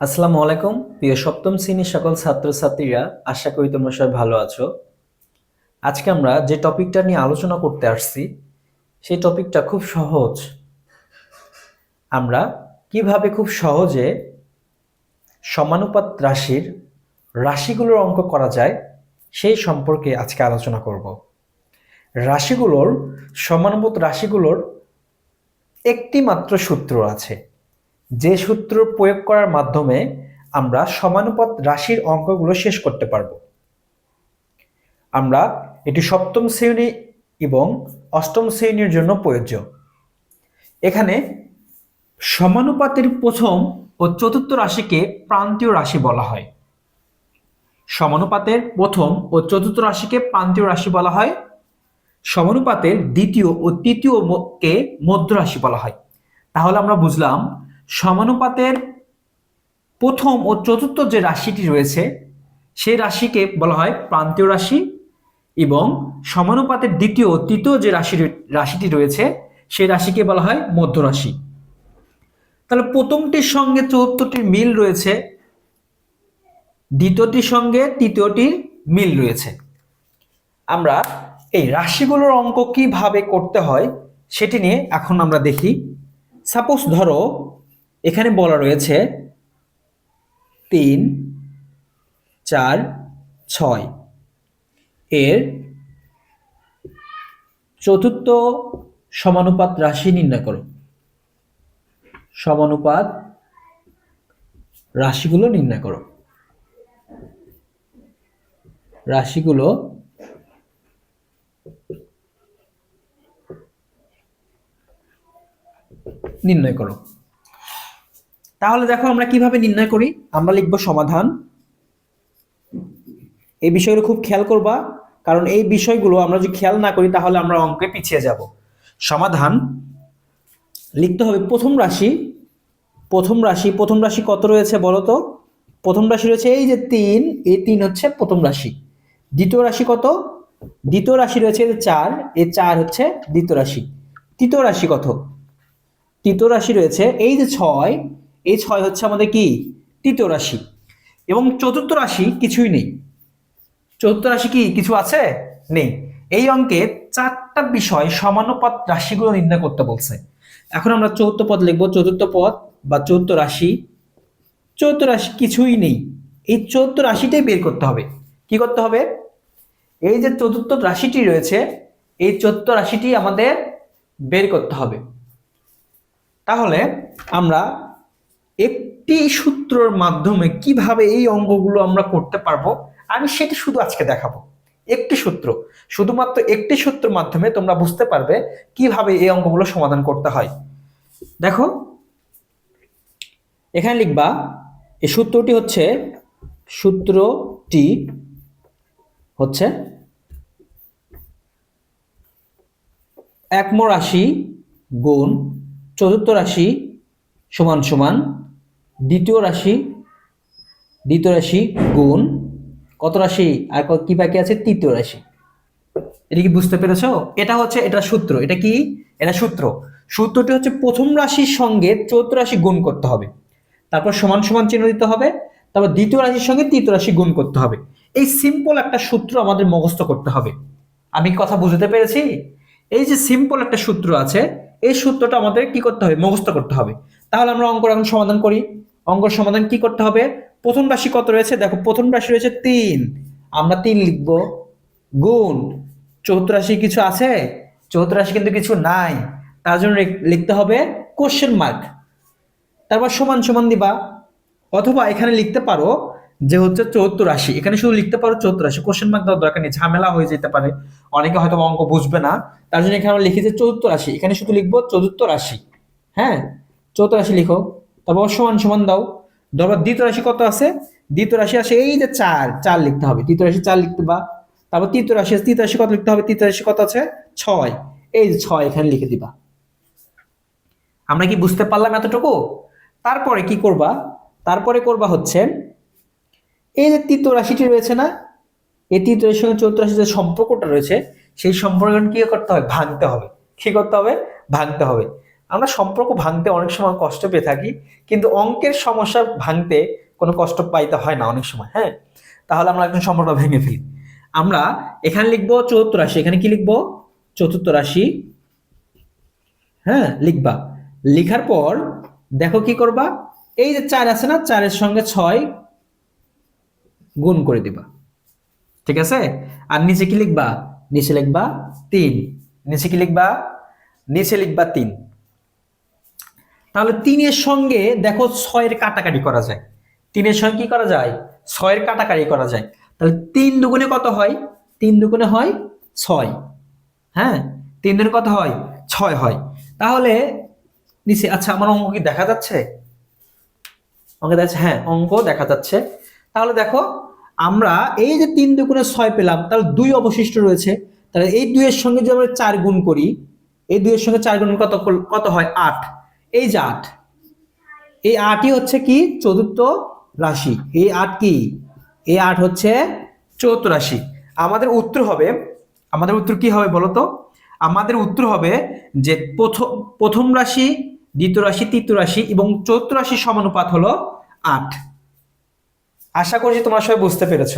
আসসালামু আলাইকুম। প্রিয় সপ্তম শ্রেণির সকল ছাত্রছাত্রীরা, আশা করি তোমরা সবাই ভালো আছো। আজকে আমরা যে টপিকটা নিয়ে আলোচনা করতে আসছি, সেই টপিকটা খুব সহজ। আমরা কীভাবে খুব সহজে সমানুপাত রাশির রাশিগুলোর অঙ্ক করা যায়, সেই সম্পর্কে আজকে আলোচনা করব। রাশিগুলোর সমানুপাত রাশিগুলোর একটি মাত্র সূত্র আছে। যে সূত্র প্রয়োগ করার মাধ্যমে আমরা সমানুপাত রাশির অঙ্কগুলো শেষ করতে পারব। আমরা এটি সপ্তম শ্রেণি এবং অষ্টম শ্রেণির জন্য প্রযোজ্য। এখানে সমানুপাতের প্রথম ও চতুর্থ রাশিকে প্রান্তীয় রাশি বলা হয়। সমানুপাতের প্রথম ও চতুর্থ রাশিকে প্রান্তীয় রাশি বলা হয়। সমানুপাতের দ্বিতীয় ও তৃতীয় কে মধ্য রাশি বলা হয়। তাহলে আমরা বুঝলাম সমানুপাতের প্রথম ও চতুর্থ যে রাশিটি রয়েছে, সেই রাশিকে বলা হয় প্রান্তীয় রাশি এবং সমানুপাতের দ্বিতীয় ও তৃতীয় যে রাশি রাশিটি রয়েছে, সেই রাশিকে বলা হয় মধ্য রাশি। তাহলে প্রথমটির সঙ্গে চতুর্থটির মিল রয়েছে, দ্বিতীয়টির সঙ্গে তৃতীয়টির মিল রয়েছে। আমরা এই রাশিগুলোর অঙ্ক কীভাবে করতে হয়, সেটি নিয়ে এখন আমরা দেখি। সাপোজ ধরো এখানে বলা রয়েছে তিন, চার, ছয়। এর চতুর্থ সমানুপাত রাশি নির্ণয় করো। সমানুপাত রাশিগুলো নির্ণয় করো। রাশিগুলো নির্ণয় করো। তাহলে দেখো আমরা কীভাবে নির্ণয় করি? আমরা লিখব সমাধান। এই বিষয়গুলো খুব খেয়াল করবা, কারণ এই বিষয়গুলো আমরা যদি খেয়াল না করি, তাহলে আমরা অঙ্কে পিছিয়ে যাব। সমাধান। লিখতে হবে প্রথম রাশি। প্রথম রাশি প্রথম রাশি কত রয়েছে বলো তো? প্রথম রাশি রয়েছে এই যে তিন, এই তিন হচ্ছে প্রথম রাশি। দ্বিতীয় রাশি কত? দ্বিতীয় রাশি রয়েছে এই যে চার, এই চার হচ্ছে দ্বিতীয় রাশি। তৃতীয় রাশি কত? তৃতীয় রাশি রয়েছে এই যে ছয় এই ছয় হচ্ছে আমাদের কি? তৃতীয় রাশি। এবং চতুর্থ রাশি কিছুই নেই। চতুর্থ রাশি কি? কিছু আছে? নেই। এই অঙ্কে চারটা বিষয় সমানুপাত রাশিগুলো নির্ণয় করতে বলছে। এখন আমরা চতুর্থ পদ লিখব। চতুর্থ পদ বা চতুর্থ রাশি। চতুর্থ রাশি কিছুই নেই। এই চতুর্থ রাশিটাই বের করতে হবে। কি করতে হবে? এই যে চতুর্থ রাশিটি রয়েছে, এই চতুর্থ রাশিটি আমাদের বের করতে হবে। তাহলে আমরা একটি সূত্রর মাধ্যমে কীভাবে এই অঙ্কগুলো আমরা করতে পারব, আমি সেটা শুধু আজকে দেখাবো। একটি সূত্র, শুধুমাত্র একটি সূত্রের মাধ্যমে তোমরা বুঝতে পারবে কীভাবে এই অঙ্কগুলো সমাধান করতে হয়। দেখো, এখানে লিখবা, এই সূত্রটি হচ্ছে সূত্রটি হচ্ছে একম রাশি গুণ চতুর্থ রাশি সমান সমান দ্বিতীয় রাশি দ্বিতীয় রাশি গুণ, কত রাশি? আর কি বাকি আছে? তৃতীয় রাশি। এটা কি বুঝতে পেরেছ? এটা হচ্ছে এটা সূত্র। এটা কি? এটা সূত্র। সূত্রটি হচ্ছে প্রথম রাশির সঙ্গে চতুর্থ রাশি গুণ করতে হবে। তারপর সমান সমান চিহ্ন দিতে হবে। তারপর দ্বিতীয় রাশির সঙ্গে তৃতীয় রাশি গুণ করতে হবে। এই সিম্পল একটা সূত্র আমাদের মুখস্থ করতে হবে। আমি কথা বুঝতে পেরেছি? এই যে সিম্পল একটা সূত্র আছে, এই সূত্রটা আমাদের কি করতে হবে? মুখস্থ করতে হবে। তাহলে আমরা অঙ্ক এখন সমাধান করি। অঙ্কর সমাধান কি করতে হবে? প্রথম রাশি কত রয়েছে? দেখো, প্রথম রাশি রয়েছে তিন। আমরা তিন লিখব। গুণ। চতুর্থ রাশি কিছু আছে? চতুর্থ রাশি কিন্তু কিছু নাই। তার জন্য লিখতে হবে কোশ্চেন মার্ক তারপর সমান সমান দিবা। অথবা এখানে লিখতে পারো যে হচ্ছে চৌদ্দ রাশি। এখানে শুধু লিখতে পারো চৌদ্দ রাশি। কোশ্চেন মার্ক দেওয়ার দরকার নেই। ঝামেলা হয়ে যেতে পারে। অনেকে হয়তো অঙ্ক বুঝবে না। তার জন্য এখানে আমরা লিখি যে চতুর্থ রাশি। এখানে শুধু লিখব চতুর্থ রাশি। হ্যাঁ? চৌদ্দ রাশি লিখো। তারপর সমান সমান দাও। ধরো দ্বিতীয় রাশি কত আছে? দ্বিতীয় রাশি আসে এই যে চার চার লিখতে হবে। তৃতীয় রাশি চার লিখতে বা, তারপর তৃতীয় রাশি আছে, তৃতীয় রাশি কত লিখতে হবে? তৃতীয় রাশি কত আছে? ছয়। এই যে ছয় এখানে লিখে দিবা। আমরা কি বুঝতে পারলাম এতটুকু? তারপরে কি করবা? তারপরে করবা হচ্ছে, এই যে তৃতীয় রাশিটি রয়েছে না, এই তৃতীয় রাশির সঙ্গে চতুর্থ রাশির যে সম্পর্কটা রয়েছে, সেই সম্পর্ক কি করতে হবে? ভাঙতে হবে। কি করতে হবে? ভাঙতে হবে। আমরা সম্পর্ক ভাঙতে অনেক সময় কষ্ট পেয়ে থাকি, কিন্তু অঙ্কের সমস্যা ভাঙতে কোনো কষ্ট পাইতে হয় না অনেক সময় হ্যাঁ? তাহলে আমরা একজন সম্পর্ক ভেঙে ফেলি। আমরা এখানে লিখব চতুর্থ রাশি। এখানে কি লিখব? চতুর্থ রাশি হ্যাঁ লিখবা। লিখার পর দেখো কি করবা? এই যে চার আছে না, চারের সঙ্গে ছয় গুণ করে দিবা। ঠিক আছে? আর নিচে কি লিখবা? নিচে লিখবা তিন। নিচে কি লিখবা? নিচে লিখবা তিন। তাহলে তিনের সঙ্গে দেখো ছয়ের কাটাকাটি করা যায়। তিনের সঙ্গে কি করা যায়? ছয়ের কাটাকাটি করা যায়। তাহলে তিন দুগুণে কত হয়? তিন দুগুণে হয় ছয়। হ্যাঁ? তিন দুগুণে কত হয়? ছয় হয়। তাহলে নিচে আচ্ছা আমার অঙ্ক কি দেখা যাচ্ছে? অঙ্ক দেখা হ্যাঁ অঙ্ক দেখা যাচ্ছে। তাহলে দেখো, আমরা এই যে তিন দুগুণে ছয় পেলাম, তাহলে দুই অবশিষ্ট রয়েছে। তাহলে এই দুইয়ের সঙ্গে যদি আমরা চার গুণ করি, এই দুইয়ের সঙ্গে চার গুণ কত কত হয়? আট। এই যে আট, এই আটই হচ্ছে কি? চতুর্থ রাশি। এই আট কি? এই আট হচ্ছে চতুর্থ রাশি। আমাদের উত্তর হবে, আমাদের উত্তর কি হবে বলো তো? আমাদের উত্তর হবে যে প্রথম প্রথম রাশি, দ্বিতীয় রাশি, তৃতীয় রাশি এবং চতুর্থ রাশির সমানুপাত হলো আট। আশা করছি তোমরা সবাই বুঝতে পেরেছ।